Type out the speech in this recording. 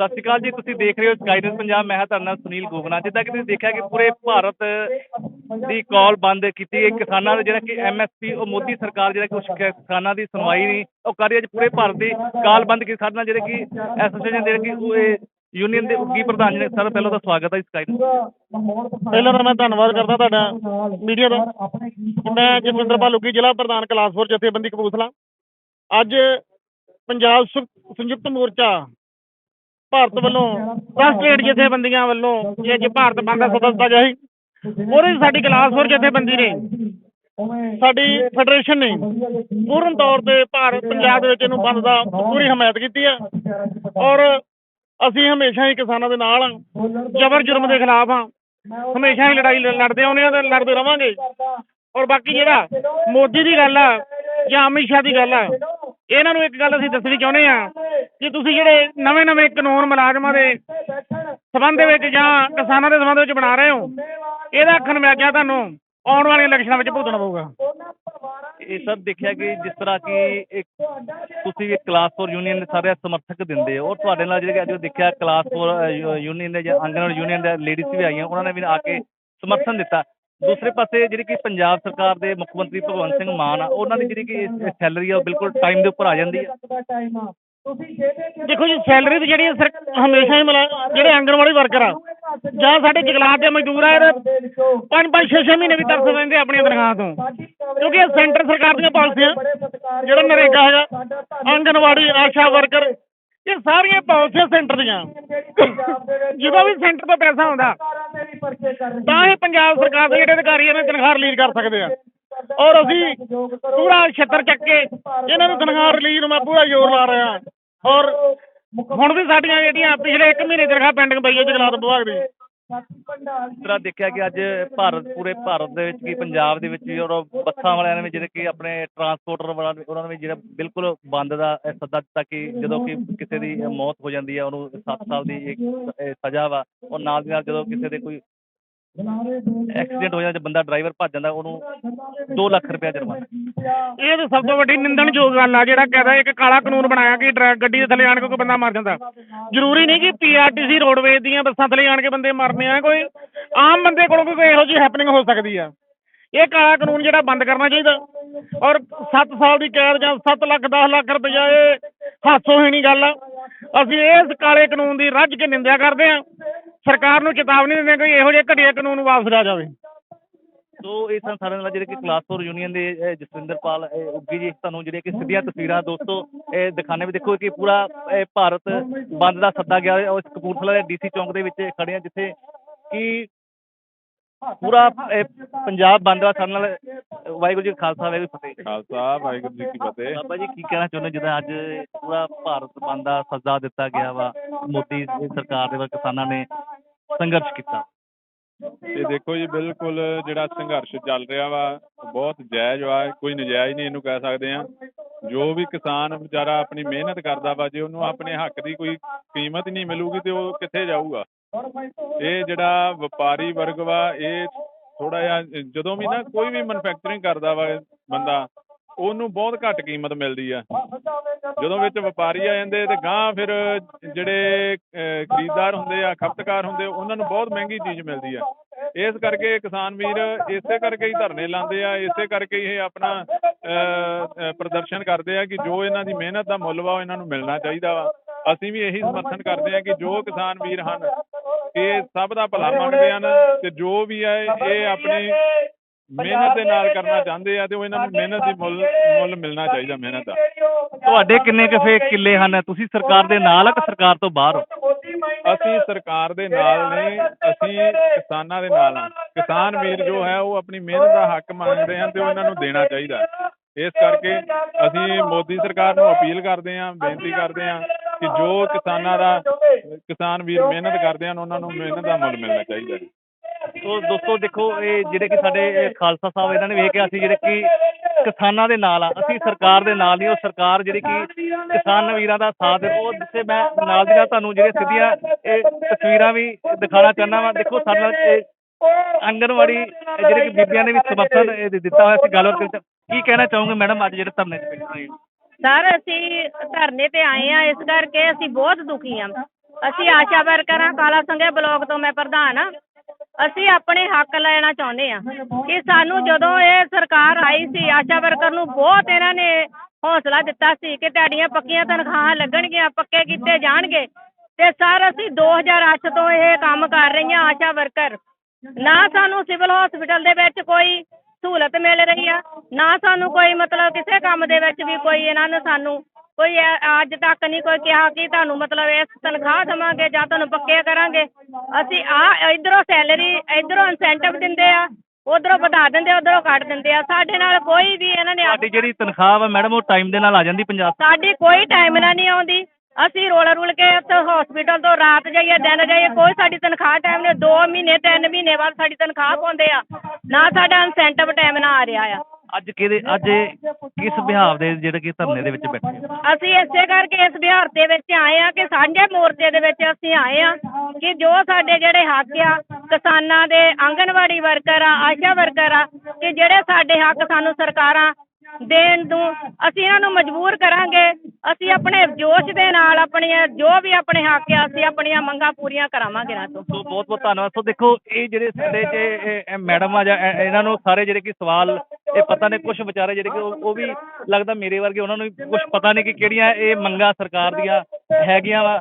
ਸਤਿ ਸ਼੍ਰੀ ਅਕਾਲ ਜੀ, ਤੁਸੀਂ ਦੇਖ ਰਹੇ ਹੋ ਗਾਈਡੈਂਸ ਪੰਜਾਬ ਮੈਂ ਹਾਂ ਤੁਹਾਡੇ ਸੁਨੀਲ ਗੋਗਨਾ ਜਿੱਦਾਂ ਕਿ ਤੁਸੀਂ ਦੇਖਿਆ ਕਿ ਪੂਰੇ ਭਾਰਤ ਦੀ ਕਾਲ ਬੰਦ ਕੀਤੀ ਹੈ ਕਿਸਾਨਾਂ ਦੇ ਜਿਹੜਾ ਕਿ ਐਮਐਸਪੀ ਉਹ ਮੋਦੀ ਸਰਕਾਰ ਜਿਹੜਾ ਕਿ ਉਸ ਕਿਸਾਨਾਂ ਦੀ ਸੁਣਵਾਈ ਨਹੀਂ, ਉਹ ਕਰ ਰਹੀ ਹੈ। ਪੂਰੇ ਭਾਰਤ ਦੀ ਕਾਲ ਬੰਦ ਕੀਤੀ। ਜਿਹੜੇ ਕਿ ਐਸੋਸੀਏਸ਼ਨ ਜਿਹੜੇ ਕਿ ਉਹ ਯੂਨੀਅਨ ਦੇ ਉੱਗੀ ਪ੍ਰਧਾਨ ਜੀ ਨੇ ਸਰ ਪਹਿਲਾਂ ਤਾਂ ਸਵਾਗਤ ਹੈ ਇਸ ਗਾਈਡੈਂਸ ਪਹਿਲਾਂ ਤਾਂ ਮੈਂ ਧੰਨਵਾਦ ਕਰਦਾ ਤੁਹਾਡਾ ਮੀਡੀਆ ਦਾ। ਮੈਂ ਜਸਵਿੰਦਰਪਾਲ ਲੁੱਗੀ ਜ਼ਿਲ੍ਹਾ ਪ੍ਰਧਾਨ ਕਲਾਸਪੁਰ ਜਥੇਬੰਦੀ ਕਪੂਰਥਲਾ। ਅੱਜ ਪੰਜਾਬ ਸੰਯੁਕਤ ਮੋਰਚਾ ਭਾਰਤ ਵੱਲੋਂ ਰਾਸ਼ਟਰੀ ਜਥੇਬੰਦੀਆਂ ਵੱਲੋਂ ਇਹ ਅੱਜ ਭਾਰਤ ਬੰਦ ਦਾ ਸੱਦਾ ਦਿੱਤਾ ਉਹਦੇ ਸਾਡੀ ਕਲਾਸਪੁਰ ਜਥੇਬੰਦੀ ਨੇ, ਸਾਡੀ ਫੈਡਰੇਸ਼ਨ ਨੇ ਪੂਰਨ ਤੌਰ ਤੇ ਭਾਰਤ, ਪੰਜਾਬ ਦੇ ਵਿੱਚ ਇਹਨੂੰ ਬੰਦ ਦਾ ਪੂਰੀ ਹਮਾਇਤ ਕੀਤੀ ਹੈ ਔਰ ਅਸੀਂ ਹਮੇਸ਼ਾ ਹੀ ਕਿਸਾਨਾਂ ਦੇ ਨਾਲ ਜ਼ਬਰ ਜੁਰਮ ਦੇ ਖਿਲਾਫ ਹਾਂ ਹਮੇਸ਼ਾ ਹੀ ਲੜਾਈ ਲੜਦੇ ਆਉਂਦੇ ਆ ਤੇ ਲੜਦੇ ਰਵਾਂਗੇ। ਔਰ ਬਾਕੀ ਜਿਹੜਾ ਮੋਦੀ ਦੀ ਗੱਲ ਆ ਜਾਂ ਅਮਿਤ ਸ਼ਾਹ ਦੀ ਗੱਲ ਆ ਇਹਨਾਂ ਨੂੰ ਇੱਕ ਗੱਲ ਅਸੀਂ ਦੱਸਣੀ ਚਾਹੁੰਦੇ ਆ ਕਿ ਤੁਸੀਂ ਜਿਹੜੇ ਨਵੇਂ-ਨਵੇਂ ਕਾਨੂੰਨ ਮੁਲਾਜ਼ਮਾਂ ਦੇ ਸਬੰਧ ਦੇ ਵਿੱਚ ਜਾਂ ਕਿਸਾਨਾਂ ਦੇ ਸਬੰਧ ਵਿੱਚ ਬਣਾ ਰਹੇ ਹੋ, ਇਹਦਾ ਖਨਮਿਆਜਾ ਤੁਹਾਨੂੰ ਆਉਣ ਵਾਲੇ ਇਲੈਕਸ਼ਨਾਂ ਵਿੱਚ ਭੁਗਤਣਾ ਪਊਗਾ। ਇਹ ਸਭ ਦੇਖਿਆ ਕਿ ਜਿਸ ਤਰ੍ਹਾਂ ਕਿ ਇੱਕ ਤੁਸੀਂ ਇੱਕ ਕਲਾਸ 4 ਯੂਨੀਅਨ ਦੇ ਸਾਰੇ ਸਮਰਥਕ ਦਿੰਦੇ ਹੋ ਔਰ ਤੁਹਾਡੇ ਨਾਲ ਜਿਹੜੇ ਕਿ ਅੱਜ ਦੇਖਿਆ ਕਲਾਸ 4 ਯੂਨੀਅਨ ਦੇ ਜਾਂ ਆਂਗਨਵਾੜੀ ਯੂਨੀਅਨ ਦੇ ਲੇਡੀਜ਼ ਵੀ ਆਈਆਂ, ਉਹਨਾਂ ਨੇ ਵੀ ਆ ਕੇ ਸਮਰਥਨ ਦਿੱਤਾ। ਦੂਸਰੇ ਪਾਸੇ ਜਿਹੜੀ ਕਿ ਪੰਜਾਬ ਸਰਕਾਰ ਦੇ ਮੁੱਖ ਮੰਤਰੀ ਭਗਵੰਤ ਸਿੰਘ ਮਾਨ ਆ, ਉਹਨਾਂ ਦੀ ਜਿਹੜੀ ਕਿ ਸੈਲਰੀ ਆ ਉਹ ਬਿਲਕੁਲ ਟਾਈਮ ਦੇ ਉੱਪਰ ਆ ਜਾਂਦੀ ਹੈ ਦੇਖੋ ਜੀ, ਸੈਲਰੀ ਤੇ ਜਿਹੜੀ ਸਰ ਹਮੇਸ਼ਾ ਹੀ ਮਿਲਾ, ਜਿਹੜੇ ਆਂਗਣਵਾੜੀ ਵਰਕਰ ਆ, ਜਾਂ ਸਾਡੇ ਜਗਲਾਤ ਦੇ ਮਜ਼ਦੂਰ ਆ ਪੰਜ ਪੰਜ, ਛੇ ਛੇ ਮਹੀਨੇ ਵੀ ਤਰਸ ਰਹਿੰਦੇ ਆਪਣੀਆਂ ਤਨਖਾਹਾਂ ਤੋਂ। ਕਿਉਂਕਿ ਇਹ ਸੈਂਟਰ ਸਰਕਾਰ ਦੀਆਂ ਪਾਲਸੀਆਂ, ਜਿਹੜਾ ਨਰੇਗਾ ਹੈਗਾ, ਆਂਗਣਵਾੜੀ, ਆਸ਼ਾ ਵਰਕਰ ਇਹ ਸਾਰੀਆਂ ਪਾਲਿਸੀਆਂ ਸੈਂਟਰ ਦੀਆਂ। ਜਦੋਂ ਵੀ ਸੈਂਟਰ ਤੋਂ ਪੈਸਾ ਆਉਂਦਾ, ਤਾਂ ਇਹ ਪੰਜਾਬ ਸਰਕਾਰ ਦੇ ਜਿਹੜੇ ਅਧਿਕਾਰੀ ਇਹਨਾਂ ਦੀ ਤਨਖਾਹ ਰਿਲੀਜ਼ ਕਰ ਸਕਦੇ ਆ। ਔਰ ਅਸੀਂ ਪੂਰਾ ਛੱਤਰ ਚੱਕ ਕੇ ਇਹਨਾਂ ਨੂੰ ਤਨਖਾਹ ਰਿਲੀਜ਼ ਨੂੰ ਮੈਂ ਪੂਰਾ ਜ਼ੋਰ ਲਾ ਰਿਹਾ। ਔਰ ਹੁਣ ਵੀ ਸਾਡੀਆਂ ਜਿਹੜੀਆਂ ਪਿਛਲੇ 1 ਮਹੀਨੇ ਤਨਖਾਹ ਪੈਂਡਿੰਗ ਪਈ ਹੈ ਜਗਲਾਤ ਵਿਭਾਗ ਦੀ। ਇਸ ਤਰ੍ਹਾਂ ਦੇਖਿਆ ਕਿ ਅੱਜ ਭਾਰਤ, ਪੂਰੇ ਭਾਰਤ ਦੇ ਵਿੱਚ ਕੀ ਪੰਜਾਬ ਦੇ ਵਿੱਚ ਵੀ ਔਰ ਬੱਸਾਂ ਵਾਲਿਆਂ ਨੇ ਵੀ ਜਿਹੜੇ ਕਿ ਆਪਣੇ ਟਰਾਂਸਪੋਰਟਰ ਵਾਲਿਆਂ ਨੇ, ਉਹਨਾਂ ਨੇ ਵੀ ਜਿਹੜਾ ਬਿਲਕੁਲ ਬੰਦ ਦਾ ਇਹ ਸੱਦਾ ਦਿੱਤਾ ਕਿ ਜਦੋਂ ਕਿ ਕਿਸੇ ਦੀ ਮੌਤ ਹੋ ਜਾਂਦੀ ਹੈ, ਉਹਨੂੰ 7 ਸਾਲ ਦੀ ਸਜ਼ਾ ਵਾ ਔਰ ਨਾਲ ਦੀ ਨਾਲ ਜਦੋਂ ਕਿਸੇ ਦੇ ਕੋਈ ਐਕਸੀਡੈਂਟ ਹੋ ਜਾਂਦਾ, ਬੰਦਾ ਡਰਾਈਵਰ ਭੱਜ ਜਾਂਦਾ, ਉਹਨੂੰ 2 ਲੱਖ ਰੁਪਏ ਜੁਰਮਾਨਾ। ਇਹ ਤਾਂ ਸਭ ਤੋਂ ਵੱਡੀ ਨਿੰਦਣਯੋਗ ਗੱਲ ਆ, ਜਿਹੜਾ ਕਹਿੰਦਾ ਇੱਕ ਕਾਲਾ ਕਾਨੂੰਨ ਬਣਾਇਆ ਕਿ ਡਰਾ- ਗੱਡੀ ਦੇ ਥੱਲੇ ਆਣ ਕੇ ਕੋਈ ਬੰਦਾ ਮਰ ਜਾਂਦਾ। ਜ਼ਰੂਰੀ ਨਹੀਂ ਕਿ ਪੀਆਰਟੀਸੀ ਰੋਡਵੇਜ਼ ਦੀਆਂ ਬੱਸਾਂ ਥੱਲੇ ਆਣ ਕੇ ਬੰਦੇ ਮਰਨੇ ਆ, ਕੋਈ ਆਮ ਬੰਦੇ ਕੋਲੋਂ ਵੀ ਕੋਈ ਇਹੋ ਜਿਹੀ ਹੈਪਨਿੰਗ ਹੋ ਸਕਦੀ ਆ। ਇਹ ਕਾਲਾ ਕਾਨੂੰਨ ਜਿਹੜਾ ਬੰਦ ਕਰਨਾ ਚਾਹੀਦਾ। ਔਰ 7 ਸਾਲ ਦੀ ਕੈਦ ਜਾਂ 7 ਲੱਖ 10 ਲੱਖ ਰੁਪਇਆ ਇਹ ਹਾਸੋਹੀਣੀ ਗੱਲ ਆ। ਅਸੀਂ ਇਸ ਕਾਲੇ ਕਾਨੂੰਨ ਦੀ ਰੱਜ ਕੇ ਨਿੰਦਿਆ ਕਰਦੇ ਆ। ਸਰਕਾਰ ਨੂੰ ਚੇਤਾਵਨੀ ਦਿੰਦੇ ਹਾਂ ਕਿ ਇਹੋ ਜਿਹੇ ਘਟੀਆ ਕਾਨੂੰਨ ਵਾਪਸ ਲਿਆ ਜਾਵੇ ਸੋ ਇਹ ਸਨ ਸਾਰੇ ਨਾਲ ਜਿਹੜੇ ਕਿ ਕਲਾਸਪੁਰ ਯੂਨੀਅਨ ਦੇ ਇਹ ਜਸਵਿੰਦਰਪਾਲ ਇਹ ਉੱਗੀ ਜੀ, ਤੁਹਾਨੂੰ ਜਿਹੜੀਆਂ ਕਿ ਸਿੱਧੀਆਂ ਤਸਵੀਰਾਂ ਦੋਸਤੋ, ਇਹ ਦਿਖਾਣੇ ਵੀ ਦੇਖੋ ਕਿ ਪੂਰਾ ਇਹ ਭਾਰਤ ਬੰਦ ਦਾ ਸੱਦਾ ਗਿਆ ਹੈ। ਉਹ ਇਸ ਕਪੂਰਥਲਾ ਦੇ ਡੀਸੀ ਚੌਂਕ ਦੇ ਵਿੱਚ ਖੜੇ ਆ ਜਿੱਥੇ ਕਿ ਪੂਰਾ ਇਹ ਪੰਜਾਬ ਬੰਦ ਸਾਡੇ ਨਾਲ ਵਾਹਿਗੁਰੂ ਜੀ ਕਾ ਖਾਲਸਾ ਵਾਹਿਗੁਰੂ ਜੀ ਕੀ ਫਤਿਹ। ਖਾਲਸਾ ਵਾਹਿਗੁਰੂ ਜੀ ਕੀ ਫਤਿਹ। ਬਾਬਾ ਜੀ ਕੀ ਕਹਿਣਾ ਚਾਹੁੰਦੇ ਜਿੱਦਾਂ ਅੱਜ ਪੂਰਾ ਭਾਰਤ ਬੰਦ ਦਾ ਸੱਦਾ ਦਿੱਤਾ ਗਿਆ ਵਾ ਮੋਦੀ ਸਰਕਾਰ ਦੇ ਵੱਲ ਕਿਸਾਨਾਂ ਨੇ ਸੰਘਰਸ਼ ਕੀਤਾ। ਤੇ ਦੇਖੋ ਜੀ ਬਿਲਕੁਲ ਜਿਹੜਾ ਸੰਘਰਸ਼ ਚੱਲ ਰਿਹਾ ਵਾ ਬਹੁਤ ਜਾਇਜ਼ ਵਾ ਕੋਈ ਨਜਾਇਜ਼ ਨਹੀਂ ਇਹਨੂੰ ਕਹਿ ਸਕਦੇ ਆ ਜੋ ਵੀ ਕਿਸਾਨ ਵਿਚਾਰਾ ਆਪਣੀ ਮਿਹਨਤ ਕਰਦਾ ਵਾ ਜੇ ਉਹਨੂੰ ਆਪਣੇ ਹੱਕ ਦੀ ਕੋਈ ਕੀਮਤ ਨਹੀਂ ਮਿਲੂਗੀ ਤੇ ਉਹ ਕਿੱਥੇ ਜਾਊਗਾ? ਇਹ ਜਿਹੜਾ ਵਪਾਰੀ ਵਰਗ ਵਾ ਇਹ ਥੋੜਾ ਜਿਹਾ ਜਦੋਂ ਵੀ ਨਾ ਕੋਈ ਵੀ ਮੈਨੂਫੈਕਚਰਿੰਗ ਕਰਦਾ ਵਾ ਬੰਦਾ ਉਹਨੂੰ ਬਹੁਤ ਘੱਟ ਕੀਮਤ ਮਿਲਦੀ ਆ। ਜਦੋਂ ਵਿੱਚ ਵਪਾਰੀ ਆ ਜਾਂਦੇ ਤੇ ਗਾਂ ਫਿਰ ਜਿਹੜੇ ਖਰੀਦਦਾਰ ਹੁੰਦੇ ਆ ਖਪਤਕਾਰ ਹੁੰਦੇ ਉਹਨਾਂ ਨੂੰ ਬਹੁਤ ਮਹਿੰਗੀ ਚੀਜ਼ ਮਿਲਦੀ ਆ। ਇਸ ਕਰਕੇ ਕਿਸਾਨ ਵੀਰ ਇਸੇ ਕਰਕੇ ਹੀ ਧਰਨੇ ਲਾਉਂਦੇ ਆ ਇਸੇ ਕਰਕੇ ਇਹ ਆਪਣਾ ਅਹ, ਪ੍ਰਦਰਸ਼ਨ ਕਰਦੇ ਆ ਕਿ ਜੋ ਇਹਨਾਂ ਦੀ ਮਿਹਨਤ ਦਾ ਮੁੱਲ ਵਾ ਉਹ ਇਹਨਾਂ ਨੂੰ ਮਿਲਣਾ ਚਾਹੀਦਾ ਵਾ। ਅਸੀਂ ਵੀ ਇਹੀ ਸਮਰਥਨ ਕਰਦੇ ਆ ਕਿ ਜੋ ਕਿਸਾਨ ਵੀਰ ਹਨ ਇਹ ਸਭ ਦਾ ਭਲਾ ਮੰਗਦੇ ਹਨ ਤੇ ਜੋ ਵੀ ਹੈ ਇਹ ਆਪਣੀ ਮਿਹਨਤ ਦੇ ਨਾਲ ਕਰਨਾ ਚਾਹੁੰਦੇ ਆ ਤੇ ਉਹ ਇਹਨਾਂ ਨੂੰ ਮਿਹਨਤ ਦੀ ਮੁੱਲ ਮੁੱਲ ਮਿਲਣਾ ਚਾਹੀਦਾ ਮਿਹਨਤ ਦਾ। ਤੁਹਾਡੇ ਕਿੰਨੇ ਕੁ ਫੇ ਕਿੱਲੇ ਹਨ? ਤੁਸੀਂ ਸਰਕਾਰ ਦੇ ਨਾਲ ਆ ਕਿ ਸਰਕਾਰ ਤੋਂ ਬਾਹਰ ਹੋ? ਅਸੀਂ ਸਰਕਾਰ ਦੇ ਨਾਲ ਨਹੀਂ ਅਸੀਂ ਕਿਸਾਨਾਂ ਦੇ ਨਾਲ ਹਾਂ। ਕਿਸਾਨ ਵੀਰ ਜੋ ਹੈ ਉਹ ਆਪਣੀ ਮਿਹਨਤ ਦਾ ਹੱਕ ਮੰਗਦੇ ਹਨ ਤੇ ਉਹ ਇਹਨਾਂ ਨੂੰ ਦੇਣਾ ਚਾਹੀਦਾ। ਇਸ ਕਰਕੇ ਅਸੀਂ ਮੋਦੀ ਸਰਕਾਰ ਨੂੰ ਅਪੀਲ ਕਰਦੇ ਹਾਂ ਬੇਨਤੀ ਕਰਦੇ ਹਾਂ ਕਿ ਜੋ ਕਿਸਾਨਾਂ ਦਾ ਕਿਸਾਨ ਵੀਰ ਮਿਹਨਤ ਕਰਦੇ ਹਨ ਉਹਨਾਂ ਨੂੰ ਮਿਹਨਤ ਦਾ ਮੁੱਲ ਮਿਲਣਾ ਚਾਹੀਦਾ ਹੈ ਸੋ ਦੋਸਤੋ ਦੇਖੋ ਇਹ ਜਿਹੜੇ ਕਿ ਸਾਡੇ ਖਾਲਸਾ ਸਾਹਿਬ ਇਹਨਾਂ ਨੇ ਵੇਖ ਕੇ ਅਸੀਂ ਜਿਹੜੇ ਕਿ ਕਿਸਾਨਾਂ ਦੇ ਨਾਲ ਆ। ਅਸੀਂ ਸਰਕਾਰ ਦੇ ਨਾਲ ਨਹੀਂ ਉਹ ਸਰਕਾਰ ਜਿਹੜੀ ਕਿ ਕਿਸਾਨ ਵੀਰਾਂ ਦਾ ਸਾਥ ਦੇ ਉਹ ਜਿੱਥੇ ਮੈਂ ਨਾਲ ਦੀ ਨਾਲ ਤੁਹਾਨੂੰ ਜਿਹੜੇ ਸਿੱਧੀਆਂ ਇਹ ਤਸਵੀਰਾਂ ਵੀ ਦਿਖਾਉਣਾ ਚਾਹੁੰਦਾ ਵਾਂ। ਦੇਖੋ ਸਾਡੇ ਨਾਲ ਇਹ ਜਿਹੜੇ ਕਿ ਬੀਬੀਆਂ ਨੇ ਵੀ ਸਮਰਥਨ ਇਹ ਦਿੱਤਾ ਹੋਇਆ ਸੀ ਗੱਲਬਾਤ। ਕੀ ਕਹਿਣਾ ਚਾਹੋਗੇ ਮੈਡਮ ਅੱਜ ਜਿਹੜੇ ਧਰਨੇ 'ਚ ਬੈਠੇ ਹੋਏ? ਸਰ, ਅਸੀਂ ਧਰਨੇ ਤੇ ਆਏ ਆ, ਇਸ ਕਰਕੇ ਅਸੀਂ ਬਹੁਤ ਦੁਖੀ ਆ। ਅਸੀਂ ਆਸ਼ਾ ਵਰਕਰਾਂ, ਕਾਲਾ ਸੰਘੇ ਬਲਾਕ ਤੋਂ ਮੈਂ ਪ੍ਰਧਾਨ ਆ। ਅਸੀਂ ਆਪਣੇ ਹੱਕ ਲੈਣਾ ਚਾਹੁੰਦੇ ਆ ਕਿ ਸਾਨੂੰ ਜਦੋਂ ਇਹ ਸਰਕਾਰ ਆਈ ਸੀ, ਆਸ਼ਾ ਵਰਕਰ ਨੂੰ ਬਹੁਤ ਇਹਨਾਂ ਨੇ ਹੌਸਲਾ ਦਿੱਤਾ ਸੀ ਕਿ ਤੁਹਾਡੀਆਂ ਪੱਕੀਆਂ ਤਨਖਾਹਾਂ ਲੱਗਣਗੀਆਂ, ਪੱਕੇ ਕੀਤੇ ਜਾਣਗੇ। ਤੇ ਸਰ, ਅਸੀਂ 2008 ਤੋਂ ਇਹ ਕੰਮ ਕਰ ਰਹੀਆਂ, ਆਸ਼ਾ ਵਰਕਰ। ਨਾ ਸਾਨੂੰ ਸਿਵਲ ਹਸਪੀਟਲ ਦੇ ਵਿੱਚ ਕੋਈ ਸਹੂਲਤ ਮਿਲ ਰਹੀ ਆ। ਨਾ ਸਾਨੂੰ ਕੋਈ ਮਤਲਬ ਕਿਸੇ ਕੰਮ ਦੇ ਵਿੱਚ ਵੀ ਕੋਈ ਇਹਨਾਂ ਨੇ ਸਾਨੂੰ ਕੋਈ ਐ- ਅੱਜ ਤੱਕ ਨਹੀਂ ਕੋਈ ਕਿਹਾ ਕਿ ਤੁਹਾਨੂੰ ਮਤਲਬ ਇਸ ਤਨਖਾਹ ਦੇਵਾਂਗੇ ਜਾਂ ਤੁਹਾਨੂੰ ਪੱਕੇ ਕਰਾਂਗੇ। ਅਸੀਂ ਆ ਇਧਰੋਂ ਸੈਲਰੀ ਇਧਰੋਂ ਇਨਸੈਂਟਿਵ ਦਿੰਦੇ ਆ ਉਧਰੋਂ ਵਧਾ ਦਿੰਦੇ ਉਧਰੋਂ ਕੱਟ ਦਿੰਦੇ ਆ। ਸਾਡੇ ਨਾਲ ਕੋਈ ਵੀ ਇਹਨਾਂ ਨੇ ਸਾਡੀ ਜਿਹੜੀ ਤਨਖਾਹ ਵਾ ਮੈਡਮ ਉਹ ਟਾਈਮ ਦੇ ਨਾਲ ਆ ਜਾਂਦੀ ਪੰਜਾਬ ਸਾਡੀ ਕੋਈ ਟਾਈਮ ਨਾਲ ਨਹੀਂ ਆਉਂਦੀ। ਅਸੀਂ ਰੋਲ ਰੁਲ ਕੇ ਉੱਥੇ ਹਸਪੀਟਲ ਤੋਂ ਰਾਤ ਜਾਈਏ ਦਿਨ ਜਾਈਏ ਕੋਈ ਸਾਡੀ ਤਨਖਾਹ ਟਾਈਮ ਨੇ 2 ਮਹੀਨੇ 3 ਮਹੀਨੇ ਬਾਅਦ ਸਾਡੀ ਤਨਖਾਹ ਪਾਉਂਦੇ ਆ। ਨਾ ਸਾਡਾ ਇਨਸੈਂਟਿਵ ਟਾਈਮ ਨਾਲ ਆ ਰਿਹਾ ਆ। ਅੱਜ ਕਿਹਦੇ ਅੱਜ ਕਿਸ ਬਿਹਾਵ ਦੇ ਜਿਹੜੇ ਕਿ ਧਰਨੇ ਦੇ ਵਿੱਚ ਬੈਠੇ? ਅਸੀਂ ਇਸੇ ਕਰਕੇ ਇਸ ਬਿਹਾਰ ਦੇ ਵਿੱਚ ਆਏ ਆ ਕਿ ਸਾਂਝੇ ਮੋਰਚੇ ਦੇ ਵਿੱਚ ਅਸੀਂ ਆਏ ਆ ਕਿ ਜੋ ਸਾਡੇ ਜਿਹੜੇ ਹੱਕ ਆ ਕਿਸਾਨਾਂ ਦੇ ਆਂਗਣਵਾੜੀ ਵਰਕਰ ਆ ਆਸ਼ਾ ਵਰਕਰ ਆ ਕਿ ਜਿਹੜੇ ਸਾਡੇ ਹੱਕ ਸਾਨੂੰ ਸਰਕਾਰਾਂ ਦੇਣ ਨੂੰ ਅਸੀਂ ਇਹਨਾਂ ਨੂੰ ਮਜਬੂਰ ਕਰਾਂਗੇ। ਅਸੀਂ ਆਪਣੇ ਜੋਸ਼ ਦੇ ਨਾਲ ਆਪਣੀਆਂ, ਜੋ ਵੀ ਆਪਣੇ ਹੱਕ ਆ, ਅਸੀਂ ਆਪਣੀਆਂ ਮੰਗਾਂ ਪੂਰੀਆਂ ਕਰਾਵਾਂਗੇ ਇਹਨਾਂ ਤੋਂ। ਸੋ ਬਹੁਤ ਬਹੁਤ ਧੰਨਵਾਦ। ਸੋ ਦੇਖੋ, ਇਹ ਜਿਹੜੇ ਸਾਡੇ ਚ ਮੈਡਮ ਆ ਜਾਂ ਇਹਨਾਂ ਨੂੰ ਸਾਰੇ ਜਿਹੜੇ ਕਿ ਸਵਾਲ, ਇਹ ਪਤਾ ਨੇ ਕੁਝ ਵਿਚਾਰੇ ਜਿਹੜੇ ਕਿ ਉਹ ਉਹ ਵੀ ਲੱਗਦਾ ਮੇਰੇ ਵਰਗੇ, ਉਹਨਾਂ ਨੂੰ ਕੁਝ ਪਤਾ ਨਹੀਂ ਕਿ ਕਿਹੜੀਆਂ ਇਹ ਮੰਗਾਂ ਸਰਕਾਰ ਦੀਆਂ ਹੈਗੀਆਂ ਵਾ।